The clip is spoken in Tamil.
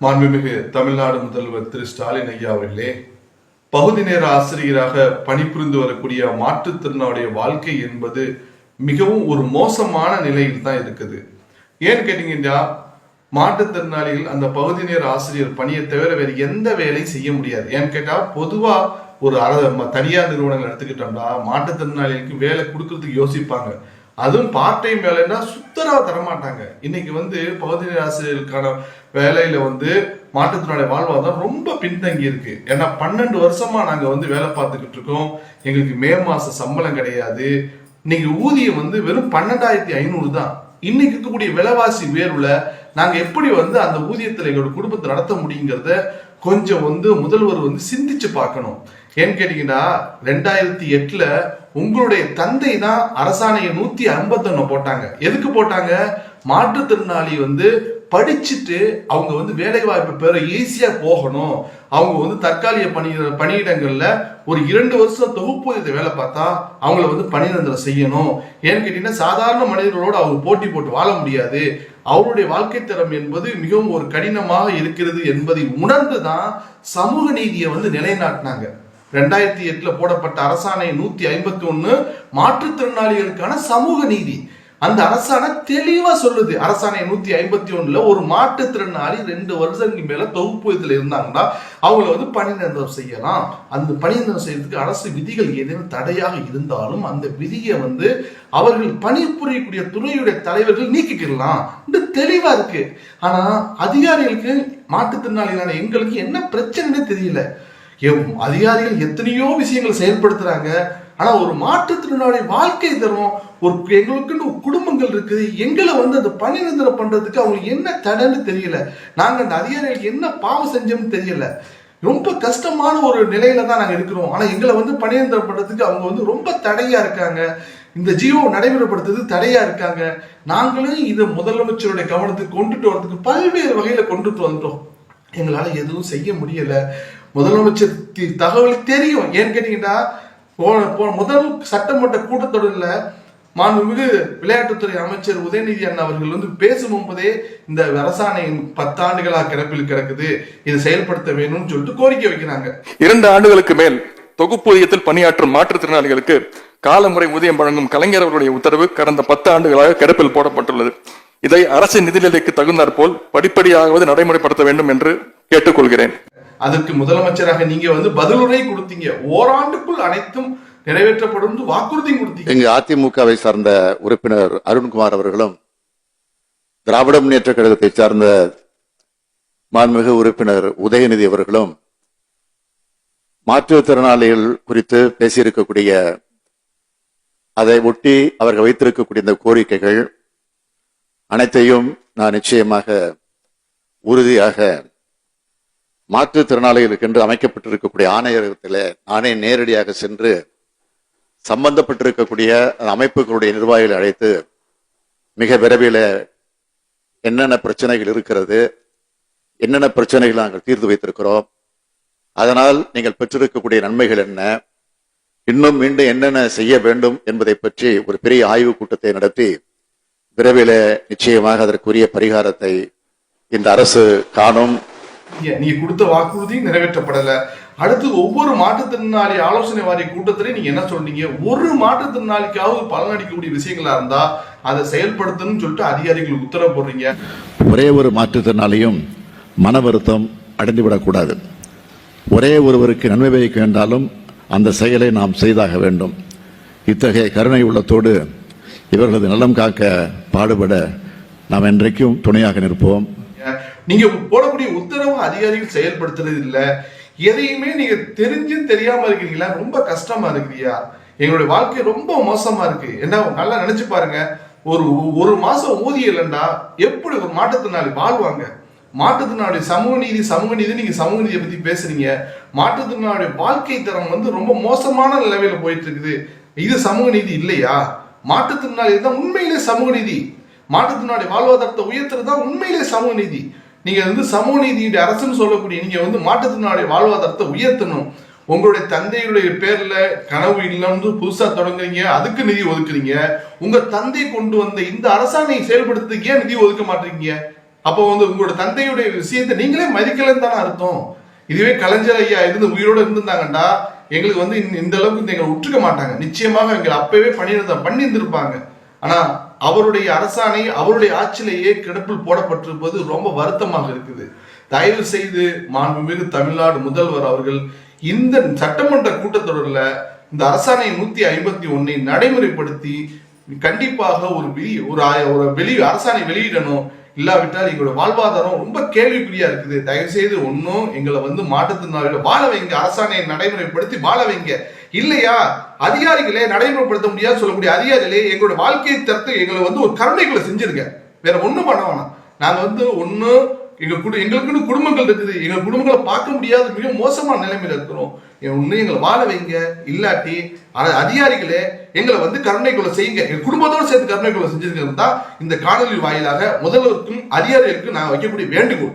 மாண்புமிகு தமிழ்நாடு முதல்வர் திரு ஸ்டாலின் ஐயா அவர்களே பகுதி நேர ஆசிரியராக பணிபுரிந்து வரக்கூடிய மாற்றுத்திறனாளுடைய வாழ்க்கை என்பது மிகவும் ஒரு மோசமான நிலையில் தான் இருக்குது. ஏன்னு கேட்டீங்கன்னா மாற்றுத்திறனாளிகள் அந்த பகுதி நேர ஆசிரியர் பணியை தவிர வேறு எந்த வேலையும் செய்ய முடியாது. ஏன்னு கேட்டால் பொதுவாக ஒரு அர ம- தனியார் நிறுவனங்கள் எடுத்துக்கிட்டோம்னா மாற்றுத்திறனாளிகளுக்கு வேலை கொடுக்கறதுக்கு யோசிப்பாங்க. அதுவும் பார்ட் டைம் வேலைன்னா சுத்தரா தரமாட்டாங்க. இன்னைக்கு வந்து பகுதி ஆசிரியர்களுக்கான வேலையில வந்து மாற்றுத்திறனாளி வாழ்வாதாரம் ரொம்ப பின்தங்கி இருக்கு. ஏன்னா பன்னெண்டு வருஷமா நாங்க வந்து வேலை பார்த்துக்கிட்டு இருக்கோம். எங்களுக்கு மே மாச சம்பளம் கிடையாது. இன்னைக்கு ஊதியம் வந்து வெறும் பன்னெண்டாயிரத்தி ஐநூறு தான். இன்னைக்கு இருக்கக்கூடிய விலைவாசி உயர்வுல நாங்க எப்படி வந்து அந்த ஊதியத்தில் எங்களோட குடும்பத்தை நடத்த முடியுங்கிறத கொஞ்சம் வந்து முதல்வர் வந்து சிந்திச்சு பார்க்கணும். ஏன்னு கேட்டீங்கன்னா ரெண்டாயிரத்தி எட்டுல உங்களுடைய தந்தை தான் அரசாணையை நூத்தி ஐம்பத்தொன்னு போட்டாங்க. எதுக்கு போட்டாங்க? மாற்றுத்திறனாளி வந்து படிச்சுட்டு அவங்க வந்து வேலை வாய்ப்பு பெற ஈஸியா போகணும். அவங்க வந்து தற்காலிக பணி பணியிடங்கள்ல ஒரு இரண்டு வருஷம் தொகுப்பூதியத்தை வேலை பார்த்தா அவங்கள வந்து பணிநிரந்தரம் செய்யணும். ஏன்னு கேட்டீங்கன்னா சாதாரண மனிதர்களோடு அவங்க போட்டி போட்டு வாழ முடியாது. அவருடைய வாழ்க்கை தரம் என்பது மிகவும் ஒரு கடினமாக இருக்கிறது என்பதை உணர்ந்து தான் சமூக நீதியை வந்து நிலைநாட்டினாங்க. ரெண்டாயிரத்தி எட்டுல போடப்பட்ட அரசாணை நூத்தி ஐம்பத்தி ஒன்னு மாற்றுத்திறனாளிகளுக்கான சமூக நீதி. அந்த அரசாணை தெளிவா சொல்லுது. அரசாணை நூத்தி ஐம்பத்தி ஒண்ணுல ஒரு மாற்றுத்திறனாளி ரெண்டு வருஷத்துக்கு மேல தொகுப்பூதியத்துல இருந்தாங்கன்னா அவங்கள வந்து பணி நிரந்தரம் செய்யலாம். அந்த பணி நிரந்தரம் செய்யறதுக்கு அரசு விதிகள் ஏதேனும் தடையாக இருந்தாலும் அந்த விதியை வந்து அவர்கள் பணிபுரியக்கூடிய துறையுடைய தலைவர்கள் நீக்கிக்கலாம் தெளிவா இருக்கு. ஆனா அதிகாரிகளுக்கு மாற்றுத்திறனாளிகளான எங்களுக்கு என்ன பிரச்சனைன்னு தெரியல. அதிகாரிகள் எத்தனையோ விஷயங்கள் செயல்படுத்துறாங்க. ஆனால் ஒரு மாற்றுத்திறனாளி வாழ்க்கை தரும். ஒரு எங்களுக்குன்னு குடும்பங்கள் இருக்குது. எங்களை வந்து அந்த பணி நிரந்தரம் பண்ணுறதுக்கு அவங்களுக்கு என்ன தடைன்னு தெரியல. நாங்கள் அந்த அதிகாரிகளுக்கு என்ன பாவம் செஞ்சோம்னு தெரியல. ரொம்ப கஷ்டமான ஒரு நிலையில தான் நாங்கள் இருக்கிறோம். ஆனால் எங்களை வந்து பணி நிரந்தரம் அவங்க வந்து ரொம்ப தடையாக இருக்காங்க. இந்த ஜியோ நடைமுறைப்படுத்துறது தடையா இருக்காங்க. நாங்களும் இதை முதலமைச்சருடைய கவனத்துக்கு கொண்டுட்டு வரதுக்கு பல்வேறு வகையில கொண்டுட்டு வந்துட்டோம். எங்களால எதுவும் செய்ய முடியல. முதலமைச்சர் தி- தகவல் தெரியும். ஏன்னு கேட்டீங்கன்னா போன போன முதல் சட்டமன்ற கூட்டத்தொடரில் மாண்புமிகு விளையாட்டுத்துறை அமைச்சர் உதயநிதி அண்ணா அவர்கள் வந்து பேசும்போதே இந்த அரசாணையின் பத்தாண்டுகளா கிடப்பில் கிடக்குது இதை செயல்படுத்த வேணும்னு சொல்லிட்டு கோரிக்கை வைக்கிறாங்க. இரண்டு ஆண்டுகளுக்கு மேல் தொகுப்பூதியத்தில் பணியாற்றும் மாற்றுத்திறனாளிகளுக்கு காலமுறை ஊதியம் வழங்கும் கலைஞர் அவர்களுடைய உத்தரவு கடந்த பத்து ஆண்டுகளாக கிடப்பில் போடப்பட்டுள்ளது. இதை அரசு நிதிநிலைக்கு தகுந்தாற்போல் படிப்படியாகவது நடைமுறைப்படுத்த வேண்டும் என்று கேட்டுக்கொள்கிறேன். அதற்கு முதலமைச்சராக நீங்க வந்து பதிலுரை கொடுத்தீங்க. ஓராண்டுக்குள் அனைத்தும் நிறைவேற்றப்படும் வாக்குறுதி கொடுத்தீங்க. இங்கு அதிமுகவை சார்ந்த உறுப்பினர் அருண்குமார் அவர்களும் திராவிட முன்னேற்ற கழகத்தை சார்ந்த மாண்புமிகு உறுப்பினர் உதயநிதி அவர்களும் மாற்றுத்திறனாளிகள் குறித்து பேசியிருக்கக்கூடிய அதை ஒட்டி அவர்கள் வைத்திருக்கக்கூடிய இந்த கோரிக்கைகள் அனைத்தையும் நான் நிச்சயமாக உறுதியாக மாற்றுத்திறனாளிகளுக்கு என்று அமைக்கப்பட்டிருக்கக்கூடிய ஆணையரகத்தில் நானே நேரடியாக சென்று சம்பந்தப்பட்டிருக்கக்கூடிய அமைப்புகளுடைய நிர்வாகிகளை அழைத்து மிக விரைவில் என்னென்ன பிரச்சனைகள் இருக்கிறது என்னென்ன பிரச்சனைகள் நாங்கள் தீர்த்து வைத்திருக்கிறோம் அதனால் நீங்கள் பெற்றிருக்கக்கூடிய நன்மைகள் என்ன இன்னும் மீண்டும் என்னென்ன செய்ய வேண்டும் என்பதை பற்றி ஒரு பெரிய ஆய்வு கூட்டத்தை நடத்தி விரைவில் நிச்சயமாக அதற்குரிய பரிகாரத்தை இந்த அரசு காணும். நீங்க கொடுத்த வாக்குறுதி நிறைவேற்றப்படல. அடுத்து ஒவ்வொரு மாற்றுத்திறனாளி ஆலோசனை வாரிய கூட்டத்திலையும் நீங்க என்ன சொன்னீங்க ஒரு மாற்றுத்திறனாளிக்காவது பலனளிக்கக்கூடிய விஷயங்களா இருந்தா அதை செயல்படுத்தணும்னு சொல்லிட்டு அதிகாரிகளுக்கு உத்தரவு போடுறீங்க. ஒரே ஒரு மாற்றுத்திறனாளியும் மன வருத்தம் அடைந்துவிடக்கூடாது ஒரே ஒருவருக்கு நன்மை பயக்க வேண்டாலும் அந்த செயலை நாம் செய்தாக வேண்டும். இத்தகைய கருணை உள்ளத்தோடு இவர்களது நலம் காக்க பாடுபட நாம் என்றைக்கும் துணையாக நிற்போம். நீங்க போடக்கூடிய உத்தரவு அதிகாரிகள் செயல்படுத்துறது இல்ல. எதையுமே நீங்க தெரிஞ்சு தெரியாம இருக்கிறீங்களா? ரொம்ப கஷ்டமா இருக்குறியா? எங்களுடைய வாழ்க்கை ரொம்ப மோசமா இருக்கு. என்ன நல்லா நினைச்சு பாருங்க. ஒரு ஒரு மாசம் ஊதியம் இல்லைன்னா எப்படி ஒரு மாற்றுத்திறனாளி வாழ்வாங்க? மாற்றுத்திறனாளி சமூக நீதி சமூக நீதி நீங்க சமூக நீதியை பத்தி பேசுறீங்க. மாற்றுத்திறனாளி வாழ்க்கை தரம் வந்து ரொம்ப மோசமான நிலைமையில போயிட்டு இருக்குது. இது சமூக நீதி இல்லையா? மாற்றுத்திறனாளி தான் உண்மையிலே சமூக நீதி. மாற்றுத்திறனாளி வாழ்வாதாரத்தை உயர்த்துறது தான் உண்மையிலே சமூக நீதி. நீங்கள் வந்து சமூக நீதியுடைய அரசுன்னு சொல்லக்கூடிய நீங்கள் வந்து மாற்றுத்திறனாளி வாழ்வாதாரத்தை உயர்த்தணும். உங்களுடைய தந்தையுடைய பேரில் கனவு இல்லம்னு புதுசாக தொடங்குறீங்க அதுக்கு நிதி ஒதுக்குறீங்க. உங்கள் தந்தை கொண்டு வந்த இந்த அரசாணையை செயல்படுத்துறதுக்கு ஏன் நிதி ஒதுக்க மாட்டீங்க? அப்போ வந்து உங்களோட தந்தையுடைய விஷயத்தை நீங்களே மதிக்கலன்னு தானே அர்த்தம். இதுவே கலைஞர் ஐயா இருந்து உயிரோட இருந்திருந்தாங்கண்டா எங்களுக்கு வந்து இந்த- அளவுக்கு இந்த எங்களை விட்டுருக்க மாட்டாங்க. நிச்சயமாக எங்களை அப்பவே பண்ணியிருந்தா பண்ணியிருந்திருப்பாங்க. ஆனா அவருடைய அரசாணை அவருடைய ஆட்சியிலேயே கிடப்பில் போடப்பட்டிருப்பது ரொம்ப வருத்தமாக இருக்குது. தயவு செய்து மாண்புமிகு தமிழ்நாடு முதல்வர் அவர்கள் இந்த சட்டமன்ற கூட்டத்தொடரில் இந்த அரசாணை நூத்தி ஐம்பத்தி ஒன்னை நடைமுறைப்படுத்தி கண்டிப்பாக ஒரு வெளி ஒரு ஆய- ஒரு வெளி அரசாணை வெளியிடணும். இல்லாவிட்டால் எங்களோட வாழ்வாதாரம் ரொம்ப கேள்விக்குறியா இருக்குது. தயவு செய்து ஒன்றும் எங்களை வந்து மாற்றுத்திறனாளிகளை வாழ வைங்க. அரசாணையை நடைமுறைப்படுத்தி வாழ வைங்க. இல்லையா? அதிகாரிகளே நடைமுறைப்படுத்த முடியாது சொல்லக்கூடிய அதிகாரிகளே எங்களோட வாழ்க்கை தரத்தை எங்களை வந்து ஒரு கருணைகளை செஞ்சிருங்க. வேற ஒன்றும் பண்ண வேணாம். நாங்கள் வந்து ஒன்று எங்க குடு எங்களுக்குன்னு குடும்பங்கள் இருக்குது. எங்க குடும்பங்களை பார்க்க முடியாத மிக மோசமான நிலைமையில இருக்கிறோம். ஒன்று எங்களை வாழ வைங்க. இல்லாட்டி அதிகாரிகளே எங்களை வந்து கருணை கொலை செய்யுங்க. எங்க குடும்பத்தோடு சேர்த்து கருணை கொலை செஞ்சிருக்கிறது தான் இந்த காணொலி வாயிலாக முதல்வருக்கும் அதிகாரிகளுக்கும் நான் வைக்கக்கூடிய வேண்டுகோள்.